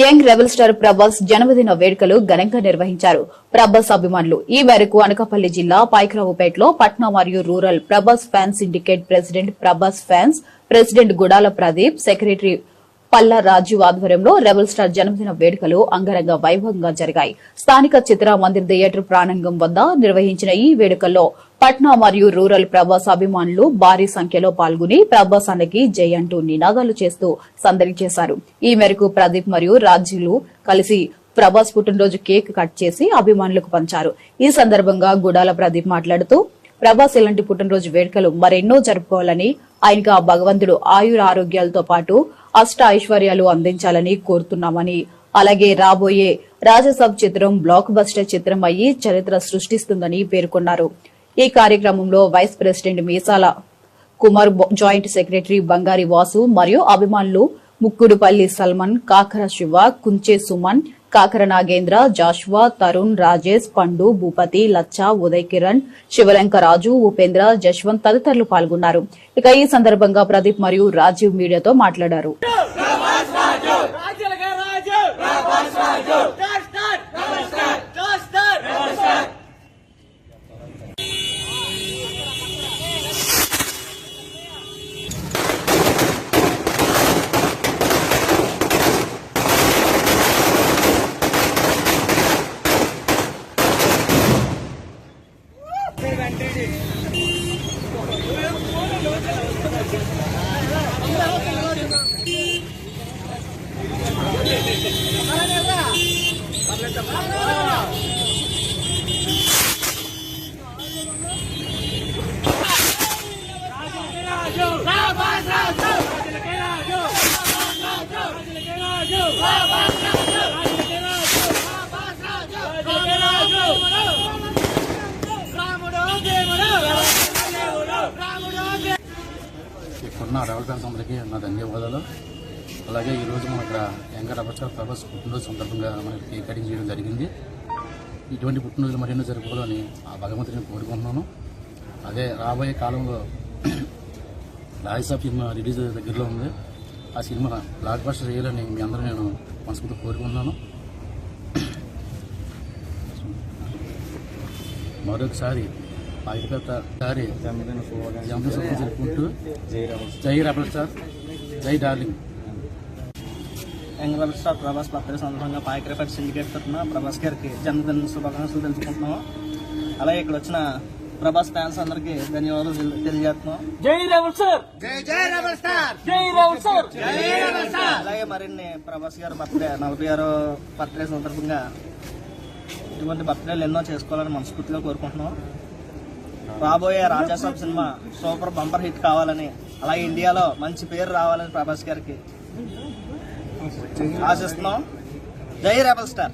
Young rebel star Prabhas జన్మదిన వేడుకలు ఘనంగా నిర్వహించారు. ప్రభాస్ అభిమానులు ఈ మేరకు అనకాపల్లి జిల్లా పైకరావుపేటలో పట్నా మరియు rural Prabhas fans syndicate president Prabhas fans president Gudala Pradeep secretary Palla Raju ఆధ్వర్యంలో రెబల్ స్టార్ జన్మదిన వేడుకలు అంగరంగ వైభవంగా జరిగాయి. స్థానిక చిత్ర మందిర్ థియేటర్ ప్రాణంగం వద్ద నిర్వహించిన ఈ వేడుకల్లో పట్నా మరియు రూరల్ ప్రభాస్ అభిమానులు భారీ సంఖ్యలో పాల్గొని ప్రభాస్ అన్నకి జై అంటూ నినాదాలు చేస్తూ సందడి చేశారు. ఈ మేరకు ప్రదీప్ మరియు రాజులు కలిసి ప్రభాస్ పుట్టినరోజు కేక్ కట్ చేసి అభిమానులకు పంచారు. ఈ సందర్భంగా గుడాల ప్రదీప్ మాట్లాడుతూ ప్రభాస్ ఇలాంటి పుట్టినరోజు వేడుకలు మరెన్నో జరుపుకోవాలని ఆయనకు ఆ భగవంతుడు ఆయుర ఆరోగ్యాలతో పాటు అష్ట ఐశ్వర్యాలు అందించాలని కోరుతున్నామని. అలాగే రాబోయే రాజసభ చిత్రం బ్లాక్ బస్టర్ చిత్రం అయ్యి చరిత్ర సృష్టిస్తుందని పేర్కొన్నారు. ఈ కార్యక్రమంలో vice president Meesala Kumar joint secretary Bangari Vasu మరియు అభిమానులు ముక్కుడుపల్లి సల్మాన్ కాకర శివ కుంచే సుమన్ కాకర నాగేంద్ర జాష్వా తరుణ్ రాజేష్ పండు భూపతి లచ్చ ఉదయ్ కిరణ్ శివలంక రాజు ఉపేంద్ర జశ్వంత్ తదితరులు పాల్గొన్నారు. ఇక ఈ సందర్భంగా ప్రదీప్ మరియు రాజీవ్ మీడియాతో మాట్లాడారు రాజులుగా రాజు స్టార్ స్టార్ స్టార్ స్టార్ రాజు రాబాస్ రాజు రాజులకే రాజు రాబాస్ రాజు రాజులకే రాజు రాబాస్ రాజు రాజులకే రాజు రాబాస్ రాజు రాజులకే రాజు రాముడు దేవుడు దేవుడు రాముడు దేవుడు ఇక్కడున్న రెవల్ ఫ్యాన్స్ అందరికీ నా ధన్యవాదాలు. అలాగే ఈరోజు మన ఇక్కడ వెంకట అపచార ప్రభాస్ పుట్టినరోజు సందర్భంగా మనకి కేక్ కటింగ్ చేయడం జరిగింది. ఇటువంటి పుట్టినరోజులు మరెన్నో జరుపుకోవాలని ఆ భగవంతుని కోరుకుంటున్నాను. అదే రాబోయే కాలంలో రాజసాబ్ సినిమా రిలీజ్ దగ్గరలో ఉంది. ఆ సినిమా బ్లాక్ బస్టర్ చేయాలని మీ అందరూ నేను మనస్ఫూర్తి కోరుకుంటున్నాను. మరొకసారి సారి జరుపుకుంటూ జై రబల్ స్టార్ జై darling. Young star Prabhas birthday సందర్భంగా పాయకరేపేట సిండికేట్ తరఫున ప్రభాస్ గారికి జన్మదిన శుభాకాంక్షలు తెలుసుకుంటున్నాము అలాగే ఇక్కడ వచ్చిన ప్రభాస్ ఫ్యాన్స్ అందరికి ధన్యవాదాలు తెలి- తెలియజేస్తున్నాం. జై జై జై జై జై స్టార్ అలాగే మరిన్ని ప్రభాస్ గారు బర్త్డే నలభై ఆరో బర్త్డే సందర్భంగా ఇటువంటి బర్త్డేలు ఎన్నో చేసుకోవాలని మనస్ఫూర్తిగా కోరుకుంటున్నాం. రాబోయే Raja Saab cinema super bumper hit కావాలని అలాగే ఇండియాలో మంచి పేరు రావాలని ప్రభాస్ గారికి ఆశిస్తున్నాం. జై రెబల్ స్టార్.